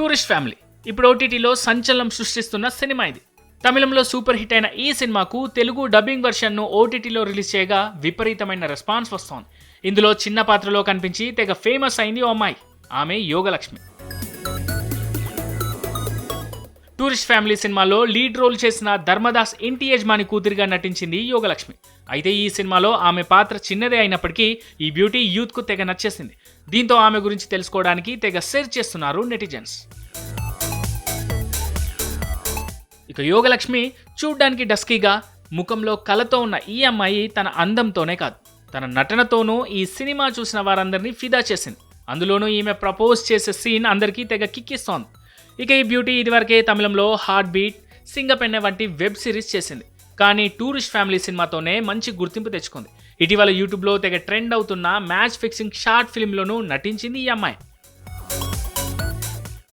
Tourist family. ఇప్పుడు ఓటీటీలో సంచలనం సృష్టిస్తున్న సినిమా ఇది. తమిళంలో సూపర్ హిట్ అయిన ఈ సినిమాకు తెలుగు డబ్బింగ్ వెర్షన్ను ఓటీటీలో రిలీజ్ చేయగా విపరీతమైన రెస్పాన్స్ వస్తోంది. ఇందులో చిన్న పాత్రలో కనిపించి తెగ ఫేమస్ అయింది ఓ అమ్మాయి. ఆమె యోగలక్ష్మి. టూరిస్ట్ ఫ్యామిలీ సినిమాలో లీడ్ రోల్ చేసిన ధర్మదాస్ ఇంటి యజమాని కూతురిగా నటించింది యోగలక్ష్మి. అయితే ఈ సినిమాలో ఆమె పాత్ర చిన్నదే అయినప్పటికీ ఈ బ్యూటీ యూత్కు తెగ నచ్చేసింది. దీంతో ఆమె గురించి తెలుసుకోవడానికి తెగ సెర్చ్ చేస్తున్నారు నెటిజన్స్. ఇక యోగలక్ష్మి చూడ్డానికి డస్కీగా ముఖంలో కలతో ఉన్న ఈ అమ్మాయి తన అందంతోనే కాదు. తన నటనతోనూ ఈ సినిమా చూసిన వారందరినీ ఫిదా చేసింది. అందులోనూ ఈమె ప్రపోజ్ చేసే సీన్ అందరికీ తెగ కిక్కిస్తోంది. ఇక ఈ బ్యూటీ ఇదివరకే తమిళంలో హార్ట్ బీట్ సింగపెన్నె వంటి వెబ్ సిరీస్ చేసింది. కానీ టూరిస్ట్ ఫ్యామిలీ సినిమాతోనే మంచి గుర్తింపు తెచ్చుకుంది. ఇటీవల యూట్యూబ్లో తెగ ట్రెండ్ అవుతున్న మ్యాచ్ ఫిక్సింగ్ షార్ట్ ఫిల్మ్లోనూ నటించింది ఈ అమ్మాయి.